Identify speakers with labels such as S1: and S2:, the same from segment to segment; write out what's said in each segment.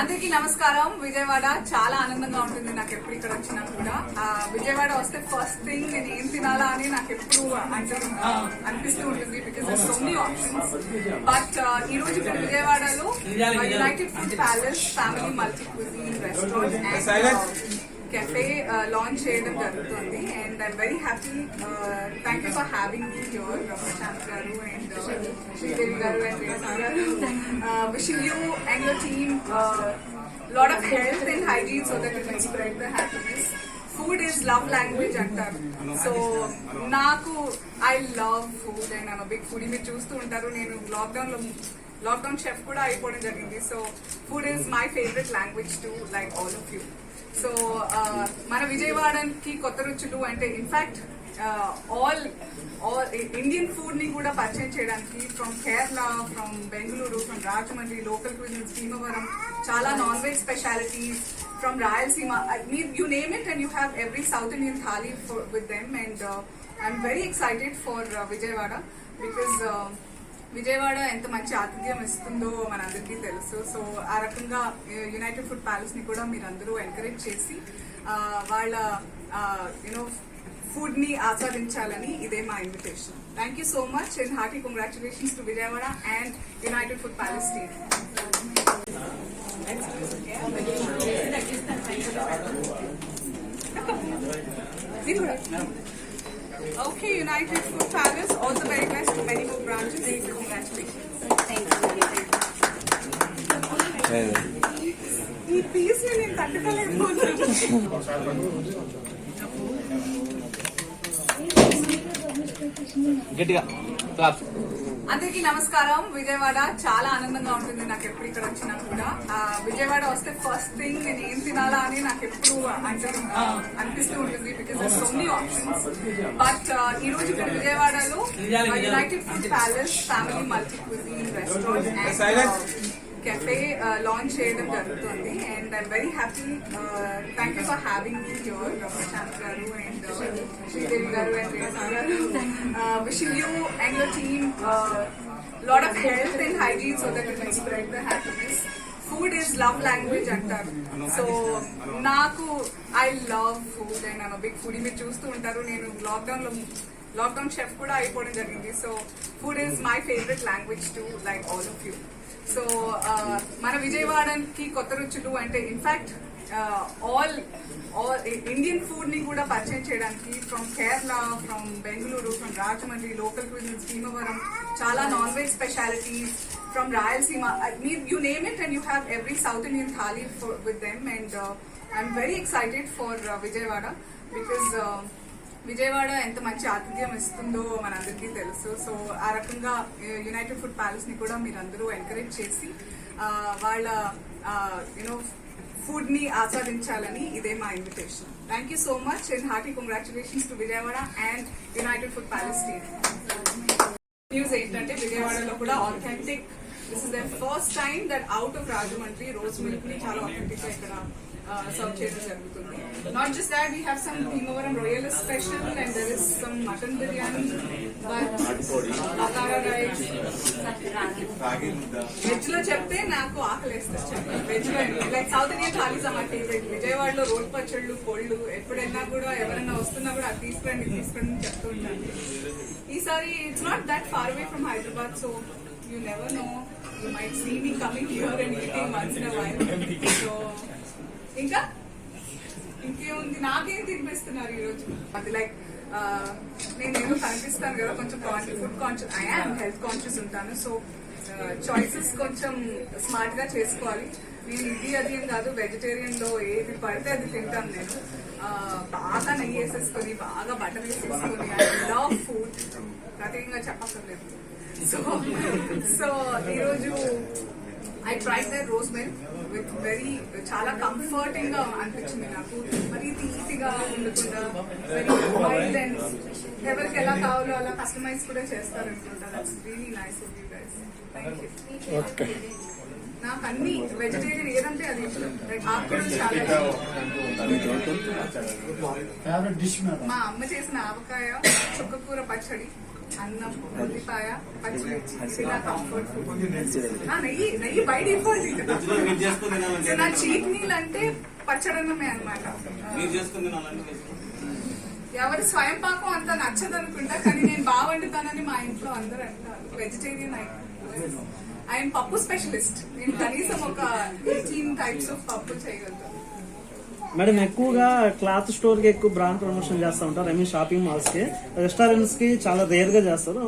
S1: అందరికీ నమస్కారం. విజయవాడ చాలా ఆనందంగా ఉంటుంది. నాకు ఎప్పుడు ఇక్కడ వచ్చినా కూడా. ఆ, విజయవాడ వస్తే ఫస్ట్ థింగ్ నేను ఏం తినాలా అని నాకు ఎప్పుడు అనిపిస్తూ ఉంటుంది because so many options but ఈ రోజు ఇక్కడ విజయవాడలో United Food Palace family multi restaurant cafe launch చేయడం జరుగుతుంది. And I'm very happy thank you for having me your Prashanth garu and Sridevi garu and garu. Wishing you and your team lot of health and hygiene so that you can spread the happiness food is love language అంటారు so నాకు I love food and I'm big food మీరు చూస్తూ ఉంటారు. నేను లాక్డౌన్లో lockdown chef కూడా అయిపోవడం జరిగింది. So food is my favourite language to like all of you so మన విజయవాడకి కొత్త రుచులు అంటే ఇన్ఫాక్ట్ ఆల్ ఆల్ ఇండియన్ ఫుడ్ని కూడా పరిచయం చేయడానికి from Kerala from Bengaluru from Rajahmundry local cuisines Bhimavaram చాలా non veg specialities from Rayalaseema you name it and you have every South Indian thali with them and I'm very excited for Vijayawada because Vijayawada ఎంత మంచి ఆతిథ్యం ఇస్తుందో మనందరికీ తెలుసు. So ఆ రకంగా United food ప్యాలెస్ని కూడా మీరందరూ ఎంకరేజ్ చేసి వాళ్ళ యూనో ఫుడ్ని ఆస్వాదించాలని ఇదే మా invitation thank you so much and hearty congratulations to Vijayawada and United Food Palace team Okay, United Food ఈ పీస్ నేను
S2: గట్టిగా
S1: అందరికీ నమస్కారం. విజయవాడ చాలా ఆనందంగా ఉంటుంది. నాకు ఎప్పుడు ఇక్కడ వచ్చినా కూడా. ఆ, విజయవాడ వస్తే ఫస్ట్ థింగ్ నేను ఏం తినాలా అని నాకు ఎప్పుడు అంటే ఆ, అనిపిస్తూ ఉంటుంది because so many options but ఈ రోజు ఇక్కడ విజయవాడలో United Food Palace family multi cuisine restaurant cafe launch చేయడం జరుగుతుంది. And I'm very happy thank you for having me your Prashanth garu and Sridevi garu and Renu garu. Wishing you and your team lot of health and hygiene so that you can spread the happiness food is love language అంటారు so నాకు I love food and I'm big food మీరు చూస్తూ ఉంటారు నేను లాక్డౌన్లో lockdown chef కూడా అయిపోవడం జరిగింది. So food is my favourite language to like all of you so మన విజయవాడకి కొత్త రుచులు అంటే ఇన్ఫాక్ట్ ఆల్ ఆల్ ఇండియన్ ఫుడ్ని కూడా పరిచయం చేయడానికి from Kerala from Bengaluru from Rajahmundry local cuisines Bhimavaram చాలా non veg specialities from Rayalaseema మీరు you name it and you have every South Indian thali with them and I'm very excited for Vijayawada because Vijayawada ఎంత మంచి ఆతిథ్యం ఇస్తుందో మనందరికీ తెలుసు. So ఆ రకంగా యునైటెడ్ ఫుడ్ ప్యాలెస్ని కూడా మీరు అందరూ ఎంకరేజ్ చేసి వాళ్ళ యూనో ఫుడ్ని ఆస్వాదించాలని ఇదే మా invitation thank you so much and hearty congratulations to Vijayawada and United Food Palace team news ఏంటంటే విజయవాడలో కూడా authentic this is the first time that out of Rajahmundry rose మిల్క్ని చాలా ఆథెంటిక్గా ఇక్కడ సర్వ్ చేయడం జరుగుతుంది. Not just that we have some Bhimavaram royal special and there is some mutton biryani but వెజ్లో చెప్తే నాకు ఆకలిస్తుంది వెజ్లో లైక్ సౌత్ ఇండియన్ థాలీస్ మా ఫేవరెట్ విజయవాడలో రోడ్ పచ్చళ్ళు కోళ్ళు ఎప్పుడైనా కూడా ఎవరైనా వస్తున్నా కూడా అది తీసుకురండి తీసుకురండి చెప్తూ ఉంటాను ఈసారి it's not that far away from Hyderabad so you never know you might see me coming here and eating once in while so ఇంకా? ఇంకేముంది? నాకేం తినిపిస్తున్నారు ఈ రోజు అది లైక్ నేను కనిపిస్తాను కదా కొంచెం food conscious I am health conscious ఉంటాను. సో చాయిసెస్ కొంచెం స్మార్ట్గా చేసుకోవాలి. నేను ఇది అది ఏం కాదు వెజిటేరియన్లో ఏది పడితే అది తింటాను నేను. బాగా నెయ్యి వేసేసుకొని బాగా బటర్ వేసేసుకొని ఐ లవ్ ఫుడ్ ప్రత్యేకంగా చెప్పక్కర్లేదు. సో సో ఈరోజు I try the rose milk with very చాలా కంఫర్టింగ్గా అనిపించింది నాకు. మరి తీపిగా ఉండకుండా వెరీ వైల్డ్ అండ్ ఎవరికి ఎలా కావాలో అలా కస్టమైజ్ కూడా చేస్తారనుకుంటా. That's really nice of you guys thank you నాకు అన్ని వెజిటేరియన్ ఏదంటే అది ఇష్టం. లైక్ ఆకుకూరలు చాలా మా అమ్మ చేసిన ఆవకాయ చుక్కకూర పచ్చడి అన్నం ఉల్లిపాయ పచ్చిమిర్చి ఇలా కంఫర్ట్ నెయ్యి నెయ్యి బై డిఫాల్ట్ నా చీట్ అంటే పచ్చడన్నమే అనమాట ఎవరి స్వయం పాకం అంత నచ్చదు అనుకుంటా కానీ నేను బాగా వండుతానని మా ఇంట్లో అందరూ అంటారు. వెజిటేరియన్ ఆయన పప్పు స్పెషలిస్ట్ నేను కనీసం ఒక ఎయిటీన్ టైప్స్ ఆఫ్ పప్పు చేయగలుగుతాను.
S3: మేడం ఎక్కువగా క్లాత్ స్టోర్కి ఎక్కువ బ్రాండ్ ప్రమోషన్ చేస్తూ ఉంటారు ఐ మీన్ షాపింగ్ మాల్స్కి. రెస్టారెంట్స్కి చాలా రేర్గా చేస్తారు.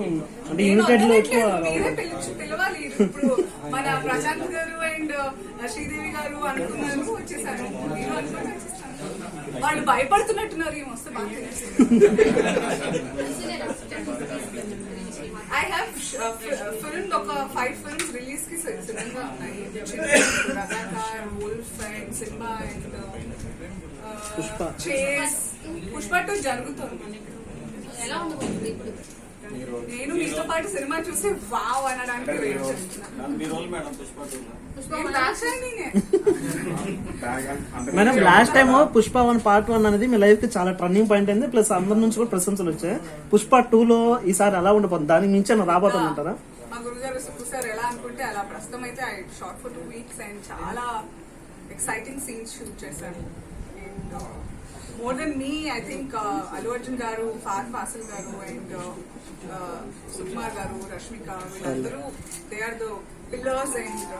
S3: అంటే యునైటెడ్లో ఎక్కువ
S1: వదలట్లేదు, మీరే పిలిచి పిలవాలి. ఇప్పుడు మన ప్రశాంత్ గారు అండ్ శ్రీదేవి గారు అనుకున్నారు వచ్చేసారు. నేను అనుకుని వచ్చేసాను వాళ్ళు భయపడుతున్నట్టున్నారు బాగా ఐ హ్యావ్ ఫిల్మ్ uh, ఒక ఫైవ్ ఫిల్మ్స్ రిలీజ్కి సి- సిద్ధంగా ఉన్నాయి రథాకార్ వోల్ఫ్ అండ్ సింబా అండ్
S3: పుష్ప.
S1: చేస్ పుష్ప టూ జరుగుతుంది
S4: ఎలా ఉండబోతుంది ఇప్పుడు
S1: నేను మీతో పాటు సినిమా చూసి వావ్ అనడానికి
S5: madam
S3: last time Pushpa one part one అనేది మీ లైఫ్కి చాలా టర్నింగ్ పాయింట్ అయింది ప్లస్ అందరి నుంచి కూడా ప్రశంసలు వచ్చాయి. పుష్ప టూ లో ఈసారి ఎలా ఉండబోతుంది? దానికి మించి ఏమైనా రాబోతుంది అంటారా?
S1: మా గురుగారు చూసారు ఎలా అనుకుంటే అలా ప్రస్తుతం అయితే I shot for two weeks and చాలా ఎక్సైటింగ్ సీన్స్ షూట్ చేశాను and more than me I think Allu Arjun garu Fahadh Faasil garu and Sukumar garu Rashmika వీళ్ళందరూ they are the pillars and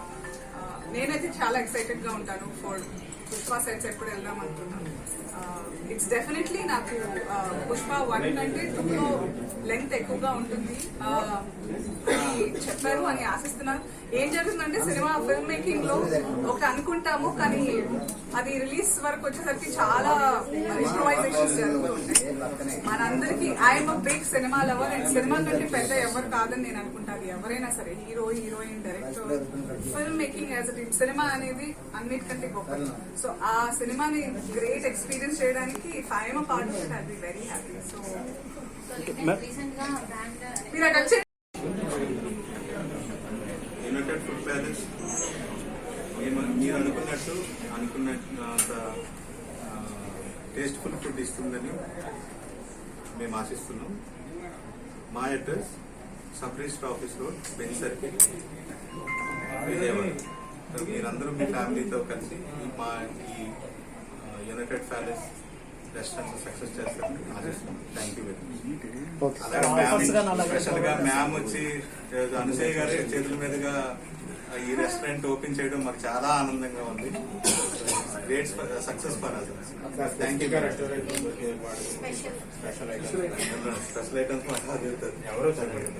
S1: నేనైతే చాలా ఎక్సైటెడ్గా ఉంటాను ఫర్ పుష్ప సెట్స్ ఎప్పుడు వెళ్దాం అనుకున్నాను it's definitely నాకు uh, పుష్ప వన్ అంటే టూ లో లెంగ్త్ ఎక్కువగా ఉంటుంది. Uh, అని చెప్పారు అని ఆశిస్తున్నాను. ఏం జరుగుతుందంటే సినిమా ఫిల్మ్ మేకింగ్లో ఒకటి అనుకుంటాము కానీ అది రిలీజ్ వరకు వచ్చేసరికి చాలా ఇంప్రూవైజేషన్స్ జరుగుతుంటాయి. మనందరికి I'm a big cinema lover and cinema కంటే పెద్ద ఎవరు కాదని నేను అనుకుంటాను. ఎవరైనా సరే hero heroine director film making as it cinema అనేది అన్నిటికంటే గొప్ప సో ఆ సినిమాని గ్రేట్ ఎక్స్పీరియన్స్ చేయడానికి if I'm a part of it I be very happy so మీరు అటు వచ్చి
S6: యునైటెడ్ ఫుడ్ ప్యాలెస్ మేము మీరు అనుకున్నట్టు అనుకున్న టేస్ట్ఫుల్ ఫుడ్ ఇస్తుందని మేము ఆశిస్తున్నాం. మా address sub register office road bench circle Vijayawada. మీరందరూ మీ ఫ్యామిలీతో కలిసి మా ఈ యునైటెడ్ ప్యాలెస్ రెస్టారెంట్ సక్సెస్ చేస్తారని థ్యాంక్ యూ వెరీ మచ్ స్పెషల్గా మ్యామ్ వచ్చి ఈరోజు అనుసూయ గారి చేతుల మీదుగా ఈ రెస్టారెంట్ ఓపెన్ చేయడం మాకు చాలా ఆనందంగా ఉంది. Great success for us thank you special items ఎవరో చెప్పండి.